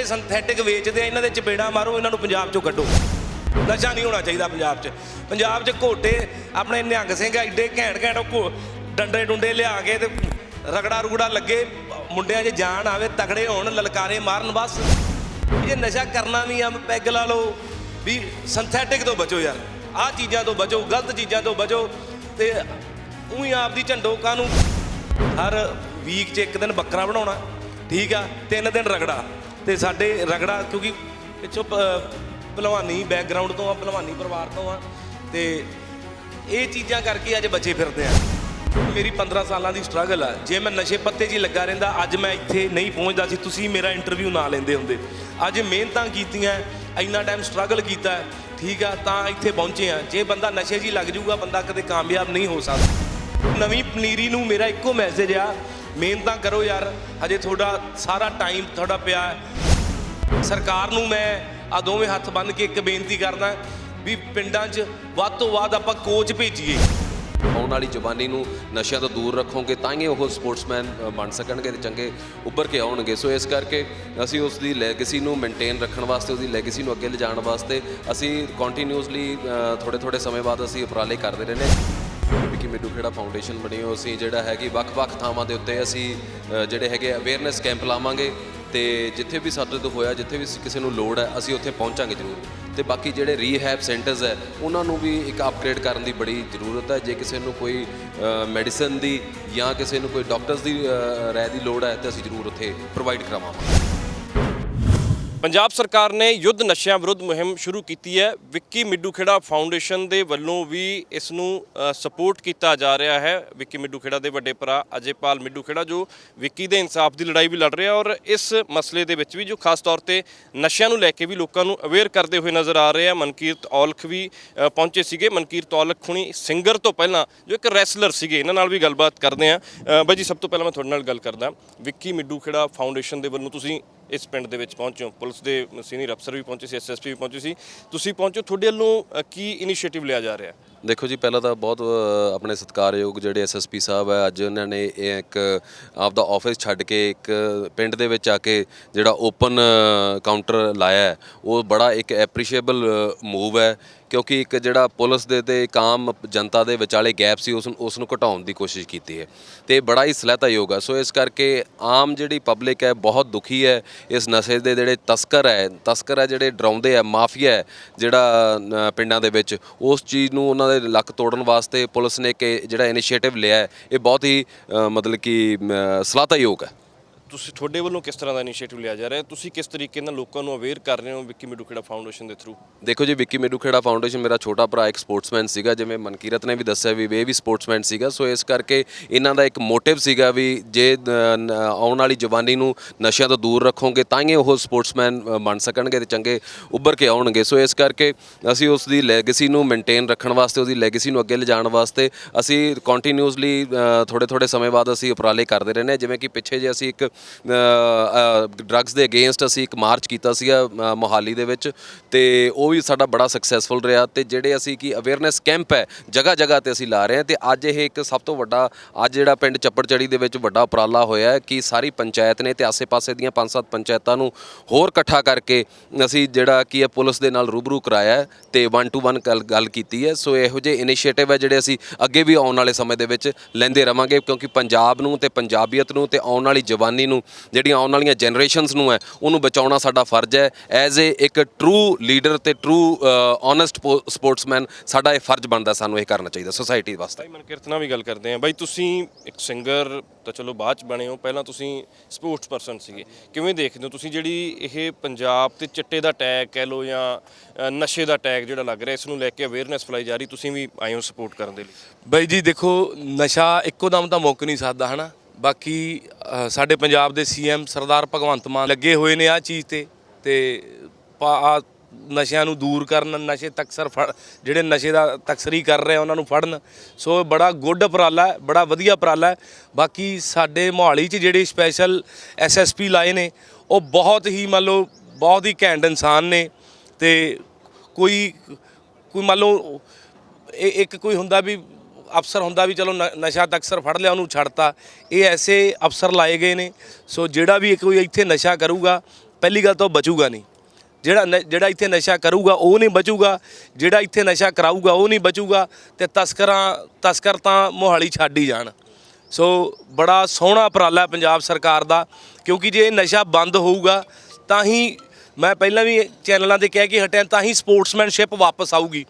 ਜਿਹੜੇ ਸਿੰਥੈਟਿਕ ਵੇਚਦੇ ਆ, ਇਹਨਾਂ ਦੇ ਚਪੇੜਾ ਮਾਰੋ, ਇਹਨਾਂ ਨੂੰ ਪੰਜਾਬ ਚੋਂ ਕੱਢੋ। ਨਸ਼ਾ ਨਹੀਂ ਹੋਣਾ ਚਾਹੀਦਾ ਪੰਜਾਬ 'ਚ। ਪੰਜਾਬ 'ਚ ਘੋਟੇ, ਆਪਣੇ ਨਿਹੰਗ ਸਿੰਘ ਐਡੇ ਘੈਂਟ ਘੈਂਟ ਉਹ ਡੰਡੇ ਡੁੰਡੇ ਲਿਆ ਕੇ ਤੇ ਰਗੜਾ ਰੁਗੜਾ ਲੱਗੇ, ਮੁੰਡਿਆਂ 'ਚ ਜਾਨ ਆਵੇ ਤਗੜੇ ਹੋਣ, ਲਲਕਾਰੇ ਮਾਰਨ ਬਸ। ਇਹ ਨਸ਼ਾ ਕਰਨਾ ਵੀ ਆ, ਪੈਗ ਲਾ ਲਓ, ਵੀ ਸਿੰਥੈਟਿਕ ਤੋਂ ਬਚੋ ਯਾਰ। ਆਹ ਚੀਜ਼ਾਂ ਤੋਂ ਬਚੋ, ਗਲਤ ਚੀਜ਼ਾਂ ਤੋਂ ਬਚੋ ਤੇ ਉਹੀ ਆਪਦੀ ਝੰਡੋਕਾਂ ਨੂੰ ਹਰ ਵੀਕ 'ਚ ਇੱਕ ਦਿਨ ਬੱਕਰਾ ਬਣਾਉਣਾ, ਠੀਕ ਆ, ਤਿੰਨ ਦਿਨ ਰਗੜਾ। ਤੇ ਸਾਡੇ ਰਗੜਾ, ਕਿਉਂਕਿ ਪਿੱਛੋਂ ਪ- ਭਲਵਾਨੀ ਬੈਕਗ੍ਰਾਉਂਡ ਤੋਂ ਆ, ਭਲਵਾਨੀ ਪਰਿਵਾਰ ਤੋਂ ਆ, ਤੇ ਇਹ ਚੀਜ਼ਾਂ ਕਰਕੇ ਅੱਜ ਬੱਚੇ ਫਿਰਦੇ ਆ। ਮੇਰੀ 15 ਸਾਲਾਂ ਦੀ ਸਟਰਗਲ ਆ। ਜੇ ਮੈਂ ਨਸ਼ੇ ਪੱਤੇ 'ਚ ਹੀ ਲੱਗਾ ਰਹਿੰਦਾ, ਅੱਜ ਮੈਂ ਇੱਥੇ ਨਹੀਂ ਪਹੁੰਚਦਾ ਸੀ। ਤੁਸੀਂ ਮੇਰਾ ਇੰਟਰਵਿਊ ਨਾ ਲੈਂਦੇ ਹੁੰਦੇ। ਅੱਜ ਮਿਹਨਤਾਂ ਕੀਤੀਆਂ, ਇੰਨਾ ਟਾਈਮ ਸਟਰਗਲ ਕੀਤਾ, ਠੀਕ ਆ, ਤਾਂ ਇੱਥੇ ਪਹੁੰਚੇ ਆ। ਜੇ ਬੰਦਾ ਨਸ਼ੇ 'ਚ ਹੀ ਲੱਗ ਜਾਊਗਾ, ਬੰਦਾ ਕਦੇ ਕਾਮਯਾਬ ਨਹੀਂ ਹੋ ਸਕਦਾ। ਨਵੀਂ ਪਨੀਰੀ ਨੂੰ ਮੇਰਾ ਇੱਕੋ ਮੈਸੇਜ ਆ ਮਿਹਨਤਾਂ ਕਰੋ ਯਾਰ, ਹਜੇ ਤੁਹਾਡਾ ਸਾਰਾ ਟਾਈਮ ਤੁਹਾਡਾ ਪਿਆ ਹੈ। ਸਰਕਾਰ ਨੂੰ ਮੈਂ ਆ ਦੋਵੇਂ ਹੱਥ ਬੰਨ੍ਹ ਕੇ ਇੱਕ ਬੇਨਤੀ ਕਰਦਾ ਵੀ ਪਿੰਡਾਂ 'ਚ ਵੱਧ ਤੋਂ ਵੱਧ ਆਪਾਂ ਕੋਚ ਭੇਜੀਏ। ਆਉਣ ਵਾਲੀ ਜਵਾਨੀ ਨੂੰ ਨਸ਼ਿਆਂ ਤੋਂ ਦੂਰ ਰੱਖੋਗੇ ਤਾਂ ਹੀ ਉਹ ਸਪੋਰਟਸਮੈਨ ਬਣ ਸਕਣਗੇ ਤੇ ਚੰਗੇ ਉੱਭਰ ਕੇ ਆਉਣਗੇ। ਸੋ ਇਸ ਕਰਕੇ ਅਸੀਂ ਉਸ ਦੀ ਲੈਗੇਸੀ ਨੂੰ ਮੇਨਟੇਨ ਰੱਖਣ ਵਾਸਤੇ, ਉਹਦੀ ਲੈਗੇਸੀ ਨੂੰ ਅੱਗੇ ਲਿਜਾਣ ਵਾਸਤੇ ਅਸੀਂ ਕੰਟੀਨਿਊਸਲੀ ਥੋੜੇ ਥੋੜੇ ਸਮੇਂ ਬਾਅਦ ਅਸੀਂ ਉਪਰਾਲੇ ਕਰਦੇ ਰਹਿੰਦੇ ਕਿ ਮਿੱਡੂ ਖੇੜਾ ਫਾਊਂਡੇਸ਼ਨ ਬਣੀ ਹੋਈ ਅਸੀਂ ਜਿਹੜਾ ਹੈ ਕਿ ਵੱਖ-ਵੱਖ ਥਾਵਾਂ ਦੇ ਉੱਤੇ ਅਸੀਂ ਜਿਹੜੇ ਹੈਗੇ ਅਵੇਅਰਨੈਸ ਕੈਂਪ ਲਾਵਾਂਗੇ ਤੇ ਜਿੱਥੇ ਵੀ ਸਾਡੇ ਤੋਂ ਹੋਇਆ ਜਿੱਥੇ ਵੀ ਕਿਸੇ ਨੂੰ ਲੋੜ ਹੈ ਅਸੀਂ ਉੱਥੇ ਪਹੁੰਚਾਂਗੇ ਜ਼ਰੂਰ। ਤੇ ਬਾਕੀ ਜਿਹੜੇ ਰੀਹੈਬ ਸੈਂਟਰਸ ਹੈ ਉਹਨਾਂ ਨੂੰ ਵੀ ਇੱਕ ਅਪਗ੍ਰੇਡ ਕਰਨ ਦੀ ਬੜੀ ਜ਼ਰੂਰਤ ਹੈ। ਜੇ ਕਿਸੇ ਨੂੰ ਕੋਈ ਮੈਡੀਸਨ ਦੀ ਜਾਂ ਕਿਸੇ ਨੂੰ ਕੋਈ ਡਾਕਟਰਸ ਦੀ ਅ, ਰਾਏ ਦੀ ਲੋੜ ਹੈ ਤਾਂ ਅਸੀਂ ਜ਼ਰੂਰ ਉੱਥੇ ਪ੍ਰੋਵਾਈਡ ਕਰਾਵਾਂਗੇ। ਪੰਜਾਬ ਸਰਕਾਰ ਨੇ ਯੁੱਧ ਨਸ਼ਿਆਂ ਵਿਰੁੱਧ ਮੁਹਿੰਮ ਸ਼ੁਰੂ ਕੀਤੀ ਹੈ। ਵਿੱਕੀ ਮਿੱਡੂ ਖੇੜਾ ਫਾਊਂਡੇਸ਼ਨ ਦੇ ਵੱਲੋਂ ਵੀ ਇਸ ਨੂੰ ਸਪੋਰਟ ਕੀਤਾ ਜਾ ਰਿਹਾ ਹੈ। ਵਿੱਕੀ ਮਿੱਡੂ ਖੇੜਾ ਦੇ ਵੱਡੇ ਭਰਾ ਅਜੇਪਾਲ ਮਿੱਡੂ ਖੇੜਾ ਜੋ ਵਿੱਕੀ ਦੇ ਇਨਸਾਫ ਦੀ ਲੜਾਈ ਵੀ ਲੜ ਰਿਹਾ ਔਰ ਇਸ ਮਸਲੇ ਦੇ ਵਿੱਚ ਵੀ ਜੋ ਖਾਸ ਤੌਰ ਤੇ ਨਸ਼ਿਆਂ ਨੂੰ ਲੈ ਕੇ ਵੀ ਲੋਕਾਂ ਨੂੰ ਅਵੇਅਰ ਕਰਦੇ ਹੋਏ ਨਜ਼ਰ ਆ ਰਹੇ ਆ, ਮਨਕੀਰਤ ਔਲਖ ਵੀ ਪਹੁੰਚੇ ਸੀਗੇ। ਮਨਕੀਰਤ ਔਲਖ ਹੁਣੀ ਸਿੰਗਰ ਤੋਂ ਪਹਿਲਾਂ ਜੋ ਇੱਕ ਰੈਸਲਰ ਸੀਗੇ, ਇਹਨਾਂ ਨਾਲ ਵੀ ਗੱਲਬਾਤ ਕਰਦੇ ਆ। ਬਾਈ ਜੀ, ਸਭ ਤੋਂ ਪਹਿਲਾਂ ਮੈਂ ਤੁਹਾਡੇ ਨਾਲ ਗੱਲ ਕਰਦਾ। ਵਿੱਕੀ ਮਿੱਡੂ ਖੇੜਾ ਫਾਊਂਡੇਸ਼ਨ ਦੇ ਵੱਲੋਂ ਤੁਸੀਂ ਇਸ ਪਿੰਡ ਦੇ ਵਿੱਚ ਪਹੁੰਚੇ ਹੋ। ਪੁਲਿਸ ਦੇ ਸੀਨੀਅਰ ਅਫਸਰ ਵੀ ਪਹੁੰਚੇ ਸੀ ਐਸਐਸਪੀ ਵੀ ਪਹੁੰਚੇ ਸੀ। ਤੁਸੀਂ ਪਹੁੰਚੋ, ਤੁਹਾਡੇ ਵੱਲੋਂ ਕੀ ਇਨੀਸ਼ੀਏਟਿਵ ਲਿਆ ਜਾ ਰਿਹਾ? ਦੇਖੋ ਜੀ ਪਹਿਲਾਂ ਤਾਂ ਬਹੁਤ ਅ, ਆਪਣੇ ਸਤਿਕਾਰਯੋਗ ਜਿਹੜੇ ਐਸਐਸਪੀ ਸਾਹਿਬ ਹੈ ਅੱਜ ਉਹਨਾਂ ਨੇ ਇਹ ਇੱਕ ਆਪਦਾ ਆਫਿਸ ਛੱਡ ਕੇ ਇੱਕ ਪਿੰਡ ਦੇ ਵਿੱਚ ਆ ਕੇ ਜਿਹੜਾ ਓਪਨ ਕਾਊਂਟਰ ਲਾਇਆ ਹੈ, ਉਹ ਬੜਾ ਇੱਕ ਐਪਰੀਸ਼ੀਏਬਲ ਮੂਵ ਹੈ ਕਿਉਂਕਿ ਇੱਕ ਜਿਹੜਾ ਪੁਲਿਸ ਦੇ ਤੇ ਇੱਕ ਆਮ ਜਨਤਾ ਦੇ ਵਿਚਾਲੇ ਗੈਪ ਸੀ ਉਸ ਨੂੰ ਉਸ ਨੂੰ ਘਟਾਉਣ ਦੀ ਕੋਸ਼ਿਸ਼ ਕੀਤੀ ਹੈ। ਤੇ ਇਹ ਬੜਾ ਹੀ ਸਲਾਹਤਾਯੋਗ ਹੈ ਸੋ ਇਸ ਕਰਕੇ ਆਮ ਜਿਹੜੀ ਪਬਲਿਕ ਹੈ ਬਹੁਤ ਦੁਖੀ ਹੈ ਇਸ ਨਸ਼ੇ ਦੇ ਜਿਹੜੇ ਤਸਕਰ ਹੈ ਤਸਕਰ ਹੈ ਜਿਹੜੇ ਡਰਾਉਂਦੇ ਆ ਮਾਫੀਆ ਹੈ ਜਿਹੜਾ ਅ, ਪਿੰਡਾਂ ਦੇ ਵਿੱਚ ਉਸ ਚੀਜ਼ ਨੂੰ ਉਹਨਾਂ ਦੇ ਲੱਕ ਤੋੜਨ ਵਾਸਤੇ ਪੁਲਿਸ ਨੇ ਕਿ ਜਿਹੜਾ ਇਨੀਸ਼ੀਏਟਿਵ ਲਿਆ ਹੈ, ਇਹ ਬਹੁਤ ਹੀ ਅ, ਮਤਲਬ ਕਿ ਅ, ਸਲਾਹਤਾਯੋਗ ਹੈ। ਤੁਸੀਂ ਤੁਹਾਡੇ ਵੱਲੋਂ ਕਿਸ ਤਰ੍ਹਾਂ ਦਾ ਇਨੀਸ਼ੀਏਟਿਵ ਲਿਆ ਜਾ ਰਿਹਾ ਤੁਸੀਂ ਕਿਸ ਤਰੀਕੇ ਨਾਲ ਲੋਕਾਂ ਨੂੰ ਅਵੇਅਰ ਕਰ ਰਹੇ ਹੋ ਵਿੱਕੀ ਮਿੱਡੂ ਖੇੜਾ ਫਾਊਂਡੇਸ਼ਨ ਦੇ ਥਰੂ? ਦੇਖੋ ਜੀ, ਵਿੱਕੀ ਮੇਡੂ ਖੇੜਾ ਫਾਊਂਡੇਸ਼ਨ ਮੇਰਾ ਛੋਟਾ ਭਰਾ ਇੱਕ ਸਪੋਰਟਸਮੈਨ ਸੀਗਾ, ਜਿਵੇਂ ਮਨਕੀਰਤ ਨੇ ਵੀ ਦੱਸਿਆ ਵੀ ਇਹ ਵੀ ਸਪੋਰਟਸਮੈਨ ਸੀਗਾ। ਸੋ ਇਸ ਕਰਕੇ ਇਹਨਾਂ ਦਾ ਇੱਕ ਮੋਟਿਵ ਸੀਗਾ ਵੀ ਜੇ ਆਉਣ ਵਾਲੀ ਜਵਾਨੀ ਨੂੰ ਨਸ਼ਿਆਂ ਤੋਂ ਦੂਰ ਰੱਖੋਗੇ, ਤਾਂ ਹੀ ਉਹ ਸਪੋਰਟਸਮੈਨ ਬਣ ਸਕਣਗੇ ਤੇ ਚੰਗੇ ਉੱਭਰ ਕੇ ਆਉਣਗੇ। ਸੋ ਇਸ ਕਰਕੇ ਅਸੀਂ ਉਸ ਦੀ ਲੈਗੇਸੀ ਨੂੰ ਮੇਨਟੇਨ ਰੱਖਣ ਵਾਸਤੇ, ਉਹਦੀ ਲੈਗੇਸੀ ਨੂੰ ਅੱਗੇ ਲਿਜਾਣ ਵਾਸਤੇ ਅਸੀਂ ਕੰਟੀਨਿਊਸਲੀ ਥੋੜੇ ਥੋੜੇ ਸਮੇਂ ਬਾਅਦ ਅਸੀਂ ਉਪਰਾਲੇ ਕਰਦੇ ਰਹਿੰਦੇ ਹਾਂ। ਜਿਵੇਂ ਕਿ ਪਿੱਛੇ ਜੇ ਅਸੀਂ ਇੱਕ ਡਰੱਗਸ ਦੇ ਅਗੇਂਸਟ ਅਸੀਂ ਇੱਕ ਮਾਰਚ ਕੀਤਾ ਸੀਗਾ ਮੋਹਾਲੀ ਦੇ ਵਿੱਚ ਤੇ ਉਹ ਵੀ ਸਾਡਾ ਬੜਾ ਸਕਸੈਸਫੁਲ ਰਿਹਾ ਤੇ ਜਿਹੜੇ ਅਸੀਂ ਕੀ ਅਵੇਅਰਨੈਸ ਕੈਂਪ ਹੈ ਜਗ੍ਹਾ ਜਗ੍ਹਾ ਤੇ ਅਸੀਂ ਲਾ ਰਹੇ ਹਾਂ ਤੇ ਅੱਜ ਇਹ ਇੱਕ ਸਭ ਤੋਂ ਵੱਡਾ, ਅੱਜ ਜਿਹੜਾ ਪਿੰਡ ਚੱਪੜਚੜੀ ਦੇ ਵਿੱਚ ਵੱਡਾ ਉਪਰਾਲਾ ਹੋਇਆ ਕਿ ਸਾਰੀ ਪੰਚਾਇਤ ਨੇ ਤੇ ਆਸੇ-ਪਾਸੇ ਦੀਆਂ ਪੰਜ ਸੱਤ ਪੰਚਾਇਤਾਂ ਨੂੰ ਹੋਰ ਇਕੱਠਾ ਕਰਕੇ ਅਸੀਂ ਜਿਹੜਾ ਕੀ ਹੈ ਪੁਲਿਸ ਦੇ ਨਾਲ ਰੂਬਰੂ ਕਰਾਇਆ ਹੈ ਤੇ 1 ਟੂ 1 ਗੱਲ ਕੀਤੀ ਹੈ। ਸੋ ਇਹੋ ਜਿਹੇ ਇਨੀਸ਼ੀਏਟਿਵ ਹੈ ਜਿਹੜੇ ਅਸੀਂ ਅੱਗੇ ਵੀ ਆਉਣ ਵਾਲੇ ਸਮੇਂ ਦੇ ਵਿੱਚ ਲੈਂਦੇ ਰਵਾਂਗੇ ਕਿਉਂਕਿ ਪੰਜਾਬ ਨੂੰ ਤੇ ਪੰਜਾਬੀਅਤ ਨੂੰ ਤੇ ਆਉਣ ਵਾਲੀ ਜਵਾਨੀ ਨੂੰ ਜਿਹੜੀਆਂ ਆਉਣ ਵਾਲੀਆਂ ਜਨਰੇਸ਼ਨਸ ਨੂੰ ਹੈ ਉਹਨੂੰ ਬਚਾਉਣਾ ਸਾਡਾ ਫਰਜ਼ ਹੈ। ਐਜ਼ ਏ ਇੱਕ ਟਰੂ ਲੀਡਰ ਤੇ ਟਰੂ ਓਨੈਸਟ ਸਪੋਰਟਸਮੈਨ ਸਾਡਾ ਇਹ ਫਰਜ਼ ਬਣਦਾ ਸਾਨੂੰ ਇਹ ਕਰਨਾ ਚਾਹੀਦਾ ਸੋਸਾਇਟੀ ਵਾਸਤੇ। ਬਾਈ ਮਨਕੀਰਤ ਨਾਲ ਵੀ ਗੱਲ ਕਰਦੇ ਆ ਬਾਈ ਤੁਸੀਂ ਇੱਕ ਸਿੰਗਰ ਤਾਂ ਚਲੋ ਬਾਅਦ ਚ ਬਣੇ ਹੋ ਪਹਿਲਾਂ ਤੁਸੀਂ ਸਪੋਰਟਸ ਪਰਸਨ ਸੀਗੇ। ਕਿਵੇਂ ਦੇਖਦੇ ਹੋ ਤੁਸੀਂ ਜਿਹੜੀ ਇਹ ਪੰਜਾਬ ਤੇ ਚਿੱਟੇ ਦਾ ਟੈਗ ਕਹਿ ਲਓ ਜਾਂ ਨਸ਼ੇ ਦਾ ਟੈਗ ਜਿਹੜਾ ਲੱਗ ਰਿਹਾ ਇਸ ਨੂੰ ਲੈ ਕੇ ਅਵੇਅਰਨੈਸ ਫਲਾਈ ਜਾ ਰਹੀ ਤੁਸੀਂ ਵੀ ਆਏ ਹੋ ਸਪੋਰਟ ਕਰਨ ਦੇ ਲਈ? ਬਈ ਜੀ ਦੇਖੋ ਨਸ਼ਾ ਇੱਕੋ ਦਮ ਤਾਂ ਮੁੱਕ ਨਹੀਂ ਸਕਦਾ ਹਨਾ? ਬਾਕੀ ਸਾਡੇ ਪੰਜਾਬ ਦੇ ਸੀਐਮ ਸਰਦਾਰ ਭਗਵੰਤ ਮਾਨ ਲੱਗੇ ਹੋਏ ਨੇ ਆ ਚੀਜ਼ ਤੇ ਤੇ ਪਾ- ਆਹ ਨਸ਼ਿਆਂ ਨੂੰ ਦੂਰ ਕਰਨ, ਨਸ਼ੇ ਤਕਸਰ ਫੜ, ਜਿਹੜੇ ਨਸ਼ੇ ਦਾ ਤਕਸਰੀ ਕਰ ਰਹੇ ਉਹਨਾਂ ਨੂੰ ਫੜਨ। ਸੋ ਇਹ ਬੜਾ ਗੁੱਡ ਉਪਰਾਲਾ ਹੈ, ਬੜਾ ਵਧੀਆ ਉਪਰਾਲਾ ਹੈ। ਬਾਕੀ ਸਾਡੇ ਮੋਹਾਲੀ 'ਚ ਜਿਹੜੇ ਸਪੈਸ਼ਲ ਐਸਐਸਪੀ ਲਾਏ ਨੇ, ਉਹ ਬਹੁਤ ਹੀ ਮੰਨ ਲਓ, ਬਹੁਤ ਹੀ ਘੈਂਟ ਇਨਸਾਨ ਨੇ, ਤੇ ਕੋਈ ਕੋਈ ਮੰਨ ਲਓ, ਇਹ ਇੱਕ ਕੋਈ ਹੁੰਦਾ ਵੀ ਅਫਸਰ ਹੁੰਦਾ ਵੀ ਚਲੋ ਨ- ਨਸ਼ਾ ਤਾਂ ਅਕਸਰ ਫੜ ਲਿਆ, ਉਹਨੂੰ ਛੱਡਤਾ। ਇਹ ਐਸੇ ਅਫਸਰ ਲਾਏ ਗਏ ਨੇ। ਸੋ ਜਿਹੜਾ ਵੀ ਕੋਈ ਇੱਥੇ ਨਸ਼ਾ ਕਰੂਗਾ, ਪਹਿਲੀ ਗੱਲ ਤਾਂ ਉਹ ਬਚੂਗਾ ਨਹੀਂ। ਜਿਹੜਾ ਨ- ਜਿਹੜਾ ਇੱਥੇ ਨਸ਼ਾ ਕਰੂਗਾ, ਉਹ ਨਹੀਂ ਬਚੂਗਾ। ਜਿਹੜਾ ਇੱਥੇ ਨਸ਼ਾ ਕਰਾਊਗਾ, ਉਹ ਨਹੀਂ ਬਚੂਗਾ। ਤੇ ਤਸਕਰਾਂ, ਤਸਕਰ ਤਾਂ ਮੋਹਾਲੀ ਛੱਡ ਹੀ ਜਾਣ। ਸੋ ਬੜਾ ਸੋਹਣਾ ਉਪਰਾਲਾ ਹੈ ਪੰਜਾਬ ਸਰਕਾਰ ਦਾ। ਕਿਉਂਕਿ ਜੇ ਇਹ ਨਸ਼ਾ ਬੰਦ ਹੋਊਗਾ, ਤਾਂ ਹੀ ਮੈਂ ਪਹਿਲਾਂ ਵੀ ਚੈਨਲਾਂ ਤੇ ਕਹਿ ਕੇ ਹਟਿਆ, ਤਾਂ ਹੀ ਸਪੋਰਟਸਮੈਨਸ਼ਿਪ ਵਾਪਸ ਆਊਗੀ।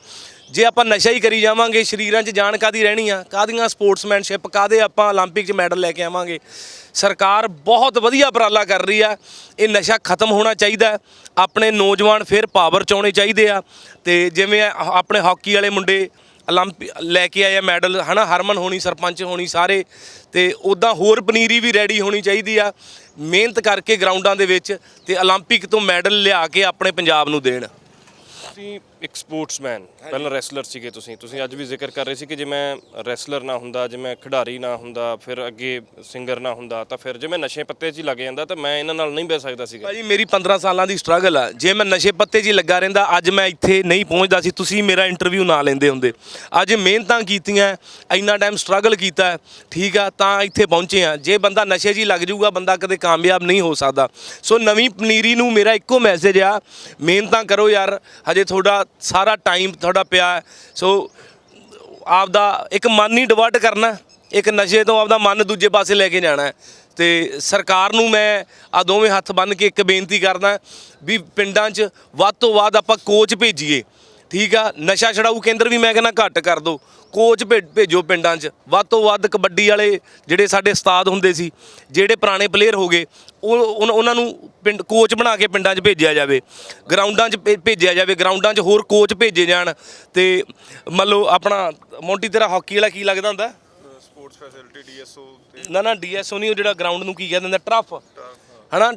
ਜੇ ਆਪਾਂ ਨਸ਼ਾ ਹੀ ਕਰੀ ਜਾਵਾਂਗੇ ਸਰੀਰਾਂ 'ਚ ਜਾਨ ਕਾਦੀ ਰਹਿਣੀ ਆ ਕਾਦੀਆਂ ਸਪੋਰਟਸਮੈਨਸ਼ਿਪ ਕਾਦੇ ਆਪਾਂ 올림픽 'ਚ ਮੈਡਲ ਲੈ ਕੇ ਆਵਾਂਗੇ ਸਰਕਾਰ ਬਹੁਤ ਵਧੀਆ ਉਪਰਾਲਾ ਕਰ ਰਹੀ ਆ ਇਹ ਨਸ਼ਾ ਖਤਮ ਹੋਣਾ ਚਾਹੀਦਾ ਹੈ। ਆਪਣੇ ਨੌਜਵਾਨ ਫਿਰ ਪਾਵਰ 'ਚ ਆਉਣੇ ਚਾਹੀਦੇ ਆ ਤੇ ਜਿਵੇਂ ਆ- ਆਪਣੇ ਹਾਕੀ ਵਾਲੇ ਮੁੰਡੇ 올림픽 ਲੈ ਕੇ ਆਏ ਆ ਮੈਡਲ ਹਨਾ ਹਰਮਨ ਹੋਣੀ ਸਰਪੰਚ ਹੋਣੀ ਸਾਰੇ ਤੇ ਉਦਾਂ ਹੋਰ ਪਨੀਰੀ ਵੀ ਰੈਡੀ ਹੋਣੀ ਚਾਹੀਦੀ ਆ ਮਿਹਨਤ ਕਰਕੇ ਗਰਾਊਂਡਾਂ ਦੇ ਵਿੱਚ ਤੇ 올림픽 ਤੋਂ ਮੈਡਲ ਲਿਆ ਕੇ ਆਪਣੇ ਪੰਜਾਬ ਨੂੰ ਦੇਣ ਤੁਸੀਂ ਇੱਕ ਸਪੋਰਟਸਮੈਨ, ਪਹਿਲਾਂ ਰੈਸਲਰ ਸੀਗੇ ਤੁਸੀਂ। ਤੁਸੀਂ ਅੱਜ ਵੀ ਜ਼ਿਕਰ ਕਰ ਰਹੇ ਸੀ ਕਿ ਜੇ ਮੈਂ ਰੈਸਲਰ ਨਾ ਹੁੰਦਾ, ਜੇ ਮੈਂ ਖਿਡਾਰੀ ਨਾ ਹੁੰਦਾ, ਫਿਰ ਅੱਗੇ ਸਿੰਗਰ ਨਾ ਹੁੰਦਾ, ਤਾਂ ਫਿਰ ਜੇ ਮੈਂ ਨਸ਼ੇ ਪੱਤੇ 'ਚ ਹੀ ਲੱਗ ਜਾਂਦਾ, ਤਾਂ ਮੈਂ ਇਹਨਾਂ ਨਾਲ ਨਹੀਂ ਬਹਿ ਸਕਦਾ ਸੀਗਾ। ਭਾਜੀ, ਮੇਰੀ 15 ਸਾਲਾਂ ਦੀ ਸਟਰਗਲ ਆ। ਜੇ ਮੈਂ ਨਸ਼ੇ ਪੱਤੇ 'ਚ ਹੀ ਲੱਗਾ ਰਹਿੰਦਾ, ਅੱਜ ਮੈਂ ਇੱਥੇ ਨਹੀਂ ਪਹੁੰਚਦਾ ਸੀ। ਤੁਸੀਂ ਮੇਰਾ ਇੰਟਰਵਿਊ ਨਾ ਲੈਂਦੇ ਹੁੰਦੇ। ਅੱਜ ਮਿਹਨਤਾਂ ਕੀਤੀਆਂ, ਇੰਨਾ ਟਾਈਮ ਸਟਰਗਲ ਕੀਤਾ ਠੀਕ ਆ, ਤਾਂ ਇੱਥੇ ਪਹੁੰਚੇ ਆ। ਜੇ ਬੰਦਾ ਨਸ਼ੇ 'ਚ ਹੀ ਲੱਗ ਜਾਊਗਾ, ਬੰਦਾ ਕਦੇ ਕਾਮਯਾਬ ਨਹੀਂ ਹੋ ਸਕਦਾ। ਸੋ ਨਵੀਂ ਪਨੀਰੀ ਨੂੰ ਮੇਰਾ ਇੱਕੋ ਮੈਸੇਜ ਆ, ਮਿਹਨਤਾਂ ਕਰੋ ਯਾਰ। ਹਜੇ ਤੁਹਾਡਾ ਸਾਰਾ ਟਾਈਮ ਤੁਹਾਡਾ ਪਿਆ ਸੋ ਆਪਦਾ ਇੱਕ ਮਨ ਹੀ ਡਿਵਰਟ ਕਰਨਾ ਇੱਕ ਨਸ਼ੇ ਤੋਂ ਆਪਦਾ ਮਨ ਦੂਜੇ ਪਾਸੇ ਲੈ ਕੇ ਜਾਣਾ ਹੈ। ਤੇ ਸਰਕਾਰ ਨੂੰ ਮੈਂ ਆ ਦੋਵੇਂ ਹੱਥ ਬੰਨ ਕੇ ਇੱਕ ਬੇਨਤੀ ਕਰਦਾ ਵੀ ਪਿੰਡਾਂ 'ਚ ਵੱਧ ਤੋਂ ਵੱਧ ਆਪਾਂ ਕੋਚ ਭੇਜੀਏ ਠੀਕ ਆ ਨਸ਼ਾ ਛਡਾਊ ਕੇਂਦਰ ਵੀ ਮੈਂ ਕਹਿੰਦਾ ਘੱਟ ਕਰ ਦਿਓ ਕੋਚ ਭੇਜੋ ਪਿੰਡਾਂ 'ਚ। ਵੱਧ ਤੋਂ ਵੱਧ ਕਬੱਡੀ ਵਾਲੇ ਜਿਹੜੇ ਸਾਡੇ ਉਸਤਾਦ ਹੁੰਦੇ ਸੀ ਜਿਹੜੇ ਪੁਰਾਣੇ ਪਲੇਅਰ ਹੋ ਗਏ ਉਹ ਉਹਨਾਂ ਨੂੰ ਪਿੰਡ ਕੋਚ ਬਣਾ ਕੇ ਪਿੰਡਾਂ 'ਚ ਭੇਜਿਆ ਜਾਵੇ। ਗਰਾਊਂਡਾਂ 'ਚ ਭੇਜਿਆ ਜਾਵੇ ਗਰਾਊਂਡਾਂ 'ਚ ਹੋਰ ਕੋਚ ਭੇਜੇ ਜਾਣ ਤੇ ਮੰਨ ਲਓ ਆਪਣਾ ਮੋਂਟੀ ਤੇਰਾ ਹਾਕੀ ਵਾਲਾ ਕੀ ਲੱਗਦਾ ਹੁੰਦਾ? ਸਪੋਰਟਸ ਫੈਸਿਲਿਟੀ ਡੀਐਸਓ ਨਾ ਨਾ ਡੀਐਸਓ ਨਹੀਂ ਉਹ ਜਿਹੜਾ ਗਰਾਊਂਡ ਨੂੰ ਕੀ ਕਹਿੰਦੇ ਨੇ ਟਰਫ। ਹਨਾ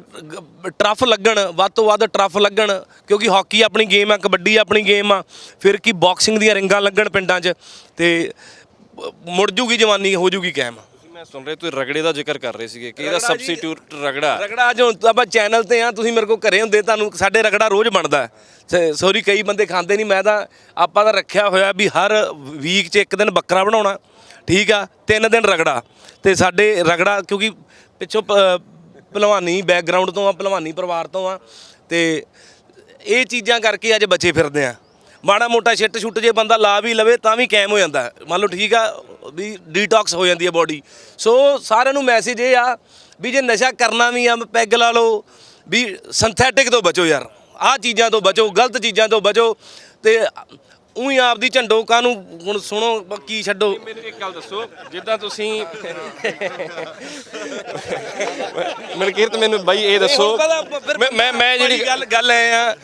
ਟਰਫ ਲੱਗਣ ਵੱਧ ਤੋਂ ਵੱਧ ਟਰਫ ਲੱਗਣ ਕਿਉਂਕਿ ਹਾਕੀ ਆਪਣੀ ਗੇਮ ਆ ਕਬੱਡੀ ਆਪਣੀ ਗੇਮ ਆ ਫਿਰ ਕੀ ਬਾਕਸਿੰਗ ਦੀਆਂ ਰਿੰਗਾਂ ਲੱਗਣ ਪਿੰਡਾਂ 'ਚ ਤੇ ਮੁੜ ਜੂਗੀ ਜਵਾਨੀ ਹੋ ਜੂਗੀ ਕਾਇਮ ਮੈਂ ਸੁਣ ਰਿਹਾ ਤੁਸੀਂ ਰਗੜੇ ਦਾ ਜ਼ਿਕਰ ਕਰ ਰਹੇ ਸੀਗੇ ਕਿ ਇਹਦਾ ਸਬਸਟੀਟਿਊਟ ਰਗੜਾ? ਰਗੜਾ ਜੋ ਆਪਾਂ ਚੈਨਲ ਤੇ ਆ ਤੁਸੀਂ ਮੇਰੇ ਕੋਲ ਘਰੇ ਹੁੰਦੇ ਤੁਹਾਨੂੰ ਸਾਡੇ ਰਗੜਾ ਰੋਜ਼ ਬਣਦਾ। ਸੌਰੀ ਕਈ ਬੰਦੇ ਖਾਂਦੇ ਨਹੀਂ ਮੈਂ ਤਾਂ ਆਪਾਂ ਤਾਂ ਰੱਖਿਆ ਹੋਇਆ ਵੀ ਹਰ ਵੀਕ 'ਚ ਇੱਕ ਦਿਨ ਬੱਕਰਾ ਬਣਾਉਣਾ ਠੀਕ ਆ ਤਿੰਨ ਦਿਨ ਰਗੜਾ। ਤੇ ਸਾਡੇ ਰਗੜਾ ਕਿਉਂਕਿ ਪਿੱਛੋਂ ਭਲਵਾਨੀ ਬੈਕਗ੍ਰਾਉਂਡ ਤੋਂ ਆ, ਭਲਵਾਨੀ ਪਰਿਵਾਰ ਤੋਂ ਆ, ਤੇ ਇਹ ਚੀਜ਼ਾਂ ਕਰਕੇ ਅੱਜ ਬਚੇ ਫਿਰਦੇ ਆ। ਮਾੜਾ ਮੋਟਾ ਛਿੱਟ ਛੁੱਟ ਜੇ ਬੰਦਾ ਲਾ ਵੀ ਲਵੇ ਤਾਂ ਵੀ ਕਾਇਮ ਹੋ ਜਾਂਦਾ। ਮੰਨ ਲਓ ਠੀਕ ਆ, ਵੀ ਡੀਟੌਕਸ ਹੋ ਜਾਂਦੀ ਹੈ ਬਾਡੀ ਸੋ ਸਾਰਿਆਂ ਨੂੰ ਮੈਸੇਜ ਇਹ ਆ ਵੀ ਜੇ ਨਸ਼ਾ ਕਰਨਾ ਵੀ ਆ ਪੈਗ ਲਾ ਲਓ, ਵੀ ਸਿੰਥੈਟਿਕ ਤੋਂ ਬਚੋ ਯਾਰ। ਆਹ ਚੀਜ਼ਾਂ ਤੋਂ ਬਚੋ, ਗਲਤ ਚੀਜ਼ਾਂ ਤੋਂ ਬਚੋ, ਤੇ ਉਹੀ ਆਪਦੀ ਝੰਡੋ ਕਾਹਨੂੰ ਹੁਣ ਸੁਣੋ ਕੀ ਛੱਡੋ। ਮੈਨੂੰ ਇੱਕ ਗੱਲ ਦੱਸੋ ਜਿੱਦਾਂ ਤੁਸੀਂ ਮਨਕੀਰਤ ਮੈਨੂੰ ਬਾਈ ਇਹ ਦੱਸੋ ਮੈਂ ਮੈਂ ਜਿਹੜੀ ਗੱਲ ਗੱਲ ਐ ਆ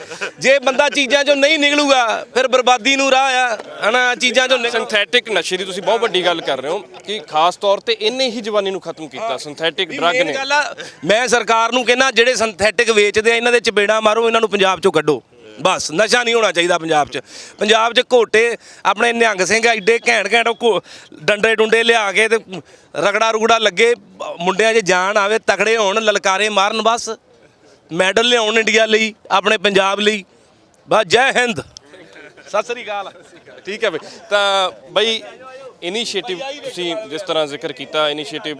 ਜੇ ਬੰਦਾ ਚੀਜ਼ਾਂ ਚੋਂ ਨਹੀਂ ਨਿਕਲੂਗਾ ਫਿਰ ਬਰਬਾਦੀ ਨੂੰ ਰਾਹ ਆ ਹਨਾ ਚੀਜ਼ਾਂ ਚੋਂ ਸਿੰਥੈਟਿਕ ਨਸ਼ੇ ਦੀ ਤੁਸੀਂ ਬਹੁਤ ਵੱਡੀ ਗੱਲ ਕਰ ਰਹੇ ਹੋ ਕਿ ਖਾਸ ਤੌਰ ਤੇ ਇਹਨੇ ਹੀ ਜਵਾਨੀ ਨੂੰ ਖਤਮ ਕੀਤਾ ਸਿੰਥੈਟਿਕ ਡਰੱਗ ਨੇ। ਗੱਲ ਆ ਮੈਂ ਸਰਕਾਰ ਨੂੰ ਕਹਿੰਦਾ ਜਿਹੜੇ ਸਿੰਥੈਟਿਕ ਵੇਚਦੇ ਆ ਇਹਨਾਂ ਦੇ ਚਪੇੜਾ ਮਾਰੋ ਇਹਨਾਂ ਨੂੰ ਪੰਜਾਬ ਚੋਂ ਕੱਢੋ। ਬਸ, ਨਸ਼ਾ ਨਹੀਂ ਹੋਣਾ ਚਾਹੀਦਾ ਪੰਜਾਬ 'ਚ। ਪੰਜਾਬ 'ਚ ਘੋਟੇ, ਆਪਣੇ ਨਿਹੰਗ ਸਿੰਘ ਐਡੇ ਘੈਂਟ ਘੈਂਟ ਉਹ ਘੋ- ਡੰਡੇ ਡੁੰਡੇ ਲਿਆ ਕੇ ਤੇ ਰਗੜਾ ਰੁਗੜਾ ਲੱਗੇ, ਮੁੰਡਿਆਂ 'ਚ ਜਾਨ ਆਵੇ, ਤਕੜੇ ਹੋਣ, ਲਲਕਾਰੇ ਮਾਰਨ ਬਸ। ਮੈਡਲ ਲਿਆਉਣ ਇੰਡੀਆ ਲਈ, ਆਪਣੇ ਪੰਜਾਬ ਲਈ। ਬਸ, ਜੈ ਹਿੰਦ। ਸਤਿ ਸ੍ਰੀ ਅਕਾਲ। ਠੀਕ ਹੈ ਬਈ। ਤਾਂ ਬਈ ਇਨੀਸ਼ੀਏਟਿਵ ਤੁਸੀਂ ਜਿਸ ਤਰ੍ਹਾਂ ਜ਼ਿਕਰ ਕੀਤਾ ਇਨੀਸ਼ੀਏਟਿਵ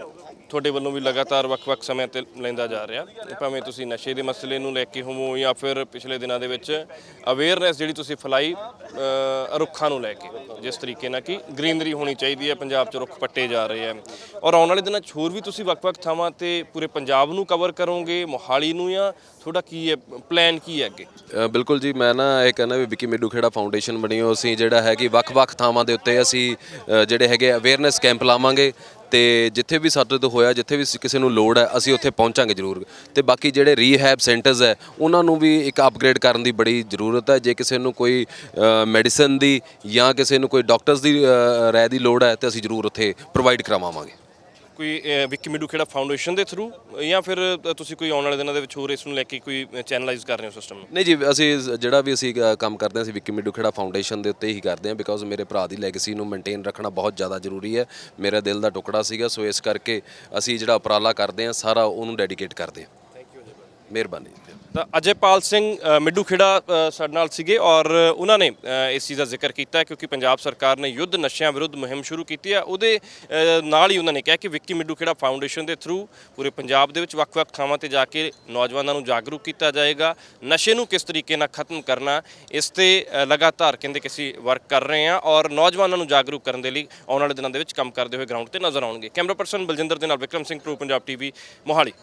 ਤੁਹਾਡੇ ਵੱਲੋਂ ਵੀ ਲਗਾਤਾਰ ਵੱਖ-ਵੱਖ ਸਮੇਂ ਤੇ ਲੈਂਦਾ ਜਾ ਰਿਹਾ। ਭਾਵੇਂ ਤੁਸੀਂ ਨਸ਼ੇ ਦੇ ਮਸਲੇ ਨੂੰ ਲੈ ਕੇ ਹੋਵੋ ਜਾਂ ਫਿਰ ਪਿਛਲੇ ਦਿਨਾਂ ਦੇ ਵਿੱਚ ਅਵੇਅਰਨੈਸ ਜਿਹੜੀ ਤੁਸੀਂ ਫਲਾਈ ਰੁੱਖਾਂ ਨੂੰ ਲੈ ਕੇ, ਜਿਸ ਤਰੀਕੇ ਨਾਲ ਕਿ ਗ੍ਰੀਨਰੀ ਹੋਣੀ ਚਾਹੀਦੀ ਹੈ, ਪੰਜਾਬ 'ਚ ਰੁੱਖ ਪੱਟੇ ਜਾ ਰਹੇ ਆ ਔਰ ਆਉਣ ਵਾਲੇ ਦਿਨਾਂ 'ਚ ਹੋਰ ਵੀ ਤੁਸੀਂ ਵੱਖ-ਵੱਖ ਥਾਵਾਂ ਤੇ ਪੂਰੇ ਪੰਜਾਬ ਨੂੰ ਕਵਰ ਕਰੋਗੇ, ਮੋਹਾਲੀ ਨੂੰ ਜਾਂ ਤੁਹਾਡਾ ਕੀ ਹੈ ਪਲਾਨ ਕੀ ਹੈ ਅੱਗੇ? ਬਿਲਕੁਲ ਜੀ, ਮੈਂ ਨਾ ਇਹ ਕਹਿੰਦਾ ਵੀ ਵਿੱਕੀ ਮਿੱਡੂ ਖੇੜਾ ਫਾਊਂਡੇਸ਼ਨ ਬਣੀ ਹੋ ਅਸੀਂ, ਜਿਹੜਾ ਹੈ ਕਿ ਵੱਖ-ਵੱਖ ਥਾਵਾਂ ਦੇ ਉੱਤੇ ਅਸੀਂ ਜਿਹੜੇ ਹੈਗੇ ਅਵੇਅਰਨੈਸ ਕੈਂਪ ਲਾਵਾਂਗੇ। ਤੇ ਜਿੱਥੇ ਵੀ ਸਾਡੇ ਤੋਂ ਹੋਇਆ ਜਿੱਥੇ ਵੀ ਕਿਸੇ ਨੂੰ ਲੋੜ ਹੈ ਅਸੀਂ ਉੱਥੇ ਪਹੁੰਚਾਂਗੇ ਜ਼ਰੂਰ। ਤੇ ਬਾਕੀ ਜਿਹੜੇ ਰੀਹੈਬ ਸੈਂਟਰਸ ਹੈ ਉਹਨਾਂ ਨੂੰ ਵੀ ਇੱਕ ਅਪਗ੍ਰੇਡ ਕਰਨ ਦੀ ਬੜੀ ਜ਼ਰੂਰਤ ਹੈ। ਜੇ ਕਿਸੇ ਨੂੰ ਕੋਈ ਮੈਡੀਸਨ ਦੀ ਜਾਂ ਕਿਸੇ ਨੂੰ ਕੋਈ ਡਾਕਟਰਸ ਦੀ ਅ, ਰਾਏ ਦੀ ਲੋੜ ਹੈ ਤੇ ਅਸੀਂ ਜ਼ਰੂਰ ਉੱਥੇ ਪ੍ਰੋਵਾਈਡ ਕਰਵਾਵਾਂਗੇ ਕੋਈ ਵਿੱਕੀ ਮਿੱਡੂ ਖੇੜਾ ਫਾਊਂਡੇਸ਼ਨ ਦੇ ਥਰੂ ਜਾਂ ਫਿਰ ਤੁਸੀਂ ਕੋਈ ਆਉਣ ਵਾਲੇ ਦਿਨਾਂ ਦੇ ਵਿੱਚ ਹੋਰ ਇਸ ਨੂੰ ਲੈ ਕੇ ਕੋਈ ਚੈਨਲਾਈਜ਼ ਕਰ ਰਹੇ ਹੋ ਸਿਸਟਮ ਨੂੰ? ਨਹੀਂ ਜੀ, ਅਸੀਂ ਜਿਹੜਾ ਵੀ ਅਸੀਂ ਕੰਮ ਕਰਦੇ ਹਾਂ, ਅਸੀਂ ਵਿੱਕੀ ਮਿੱਡੂ ਖੇੜਾ ਫਾਊਂਡੇਸ਼ਨ ਦੇ ਉੱਤੇ ਹੀ ਕਰਦੇ ਹਾਂ ਬਿਕੋਜ਼ ਮੇਰੇ ਭਰਾ ਦੀ ਲੈਗੇਸੀ ਨੂੰ ਮੇਨਟੇਨ ਰੱਖਣਾ ਬਹੁਤ ਜ਼ਿਆਦਾ ਜ਼ਰੂਰੀ ਹੈ। ਮੇਰਾ ਦਿਲ ਦਾ ਟੁਕੜਾ ਸੀਗਾ, ਸੋ ਇਸ ਕਰਕੇ ਅਸੀਂ ਜਿਹੜਾ ਉਪਰਾਲਾ ਕਰਦੇ ਹਾਂ, ਸਾਰਾ ਉਹਨੂੰ ਡੈਡੀਕੇਟ ਕਰਦੇ ਹਾਂ। ਮਿਹਰਬਾਨੀ ਤਾਂ ਅਜੇਪਾਲ ਸਿੰਘ ਅ, ਮਿੱਡੂ ਖੇੜਾ ਅ, ਸਾਡੇ ਨਾਲ ਸੀਗੇ ਔਰ ਉਹਨਾਂ ਨੇ ਅ, ਇਸ ਚੀਜ਼ ਦਾ ਜ਼ਿਕਰ ਕੀਤਾ ਹੈ ਕਿਉਂਕਿ ਪੰਜਾਬ ਸਰਕਾਰ ਨੇ ਯੁੱਧ ਨਸ਼ਿਆਂ ਵਿਰੁੱਧ ਮੁਹਿੰਮ ਸ਼ੁਰੂ ਕੀਤੀ ਹੈ। ਉਹਦੇ ਅ, ਨਾਲ ਹੀ ਉਹਨਾਂ ਨੇ ਕਿਹਾ ਕਿ ਵਿੱਕੀ ਮਿੱਡੂ ਖੇੜਾ ਫਾਊਂਡੇਸ਼ਨ ਦੇ ਥਰੂ ਪੂਰੇ ਪੰਜਾਬ ਦੇ ਵਿੱਚ ਵੱਖ-ਵੱਖ ਥਾਵਾਂ ਤੇ ਜਾ ਕੇ ਨੌਜਵਾਨਾਂ ਨੂੰ ਜਾਗਰੂਕ ਕੀਤਾ ਜਾਏਗਾ। ਨਸ਼ੇ ਨੂੰ ਕਿਸ ਤਰੀਕੇ ਨਾਲ ਖਤਮ ਕਰਨਾ ਇਸ ਤੇ ਅ, ਲਗਾਤਾਰ ਕਹਿੰਦੇ ਕਿ ਅਸੀਂ ਵਰਕ ਕਰ ਰਹੇ ਹਾਂ ਔਰ ਨੌਜਵਾਨਾਂ ਨੂੰ ਜਾਗਰੂਕ ਕਰਨ ਦੇ ਲਈ ਆਉਣ ਵਾਲੇ ਦਿਨਾਂ ਦੇ ਵਿੱਚ ਕੰਮ ਕਰਦੇ ਹੋਏ ਗਰਾਊਂਡ ਤੇ ਨਜ਼ਰ ਆਉਣਗੇ। ਕੈਮਰਾ ਪਰਸਨ ਬਲਜਿੰਦਰ ਦੇ ਨਾਲ ਵਿਕਰਮ ਸਿੰਘ ਪ੍ਰੋ ਪੰਜਾਬ ਟੀਵੀ ਮੋਹਾਲੀ।